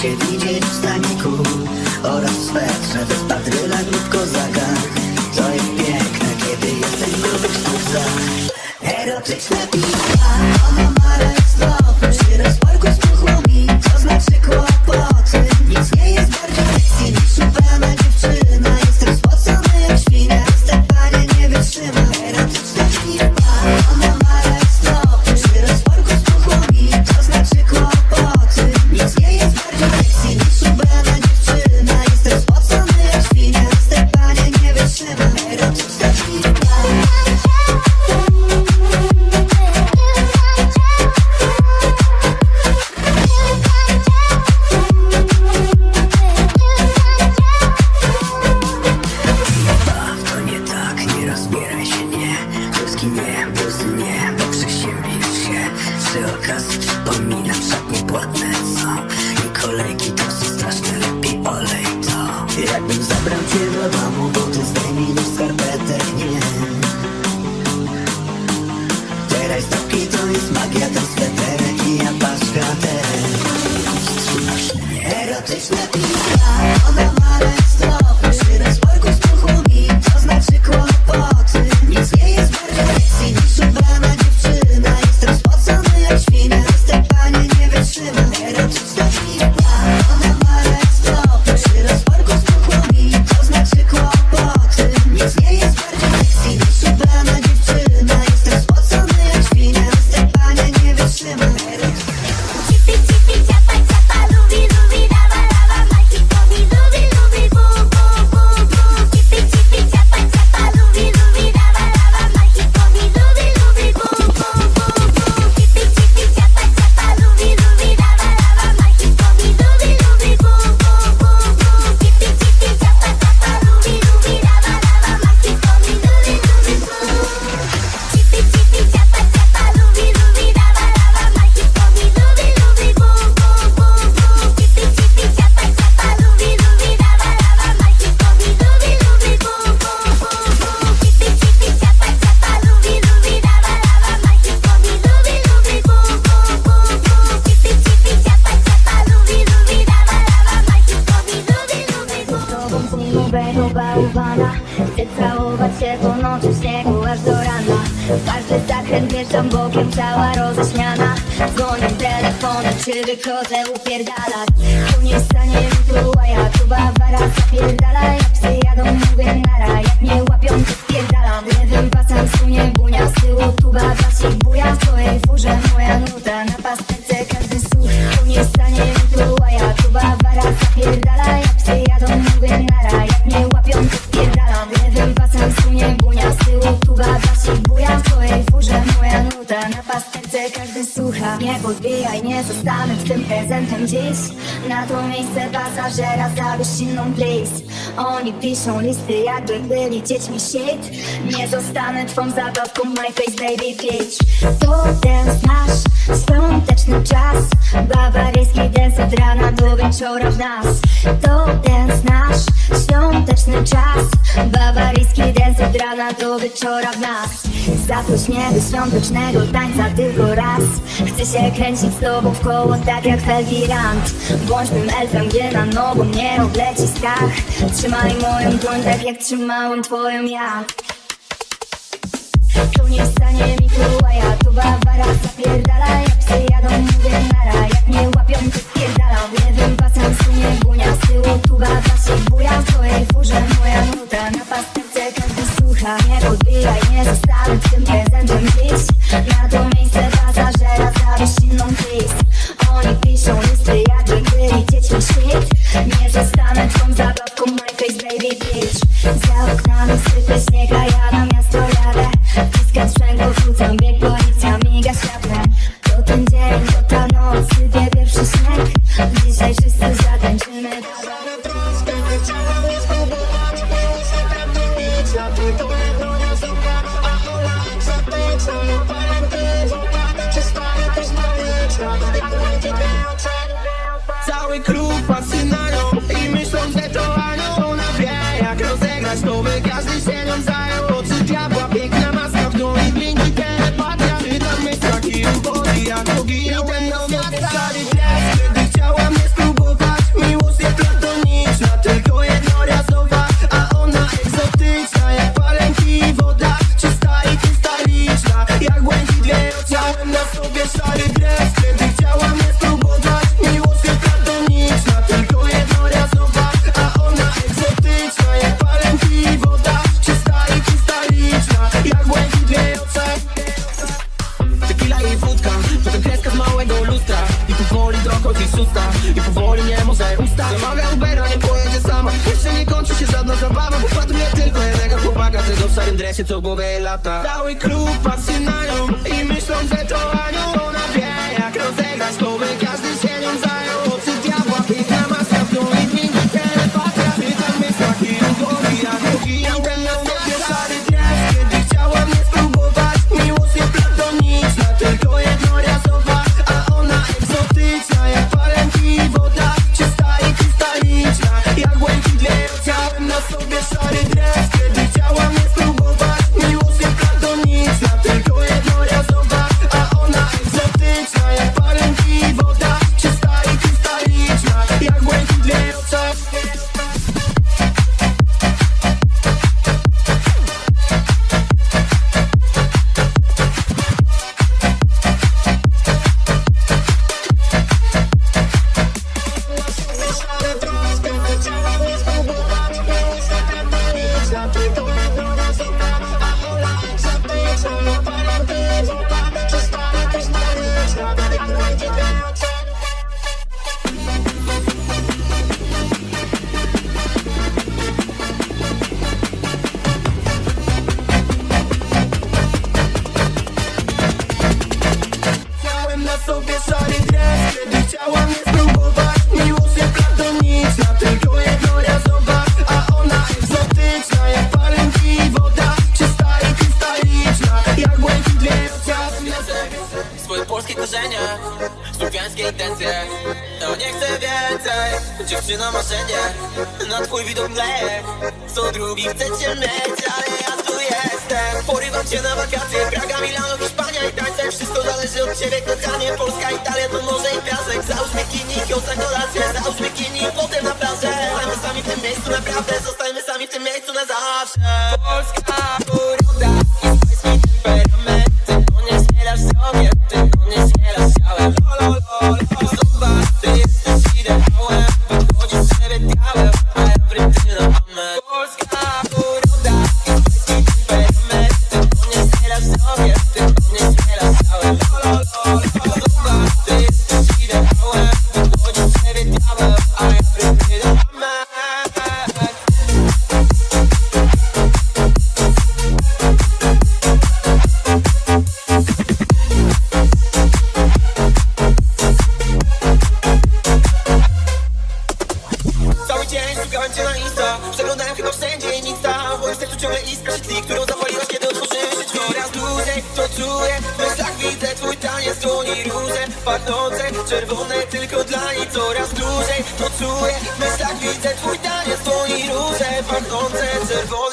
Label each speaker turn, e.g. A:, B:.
A: Chcecie widzieć w staniku Oraz w swetrze Bez padrylach lub kozakach To jest piękne Kiedy jesteś w grubych sztucach Erotyczne piwa
B: całować się po nocy w śniegu aż do rana. W Każdy zakręt wjeżdżam bokiem, cała roześmiana Dzwonię telefonem, czy wychodzę upierdalać Tu nie stanie tu, a ja tu bawara zapierdala Jak psy jadą, mówię nara. Jak mnie łapią, to spierdalam Lewym pasem sunie bunia Z tyłu tuba podbijaj, nie zostanę twym prezentem dziś. Na to miejsce pasażera zabierz inną place Oni piszą listy jakby byli dziećmi shit. Nie zostanę twą zabawką my face baby bitch. To ten nasz świąteczny czas. Bawaryjski dance od rana do wieczora w nas. To ten nasz świąteczny czas. Bawaryjski dance od rana do wieczora w nas Zaproś mnie do świątecznego tańca tylko raz. Chcę się kręcić z tobą w koło tak jak Felgi Rand Bądź tym elfem, gdzie na nogą mnie obleci strach. Trzymaj moją dłoń tak jak trzymałem twoją ja tu nie stanie mi tu, bawara zapierdala. Jak psy jadą, mówię nara. Jak mnie łapią, to spierdalam. Lewym pasem sunie bunia Z tyłu tuba basik buja. W twojej furze moja nuta Na pasterce każdy słucha Nie podbijaj, nie zostanę tym prezentem dziś Na to miejsce pasażera zabierz inną please Oni piszą listy jakby byli dziećmi shit Nie zostanę twą zabawką My face baby bitch. Za oknami sypie śnieg, a ja na
C: żadna zabawa Wypatruję tylko jednego chłopaka Tego w szarym dresie, co głowę lata. Cały klub patrzy na nią I myślą, że to anioł
D: Intencje No nie chcę więcej. Dziewczyna marzenie Na twój widok mleje Co drugi chce cię mieć Ale ja tu jestem. Porywam cię na wakacje. Praga, Milano, Hiszpania i tańce. Wszystko zależy od ciebie kochanie. Polska, Italia to morze i piasek. Załóż bikini, kiosk na kolację. Załóż bikini, potem na plażę. Zostańmy sami w tym miejscu naprawdę. Zostańmy sami w tym miejscu na zawsze. Polska ciągle iskra tli, którą zapaliłaś, kiedy otworzyłeś drzwi. Coraz dłużej to czuję W widzę twój taniec dłoni róże. Pachnące, czerwone tylko dla niej. Coraz dłużej to czuję W widzę twój taniec dłoni róże. Pachnące, czerwone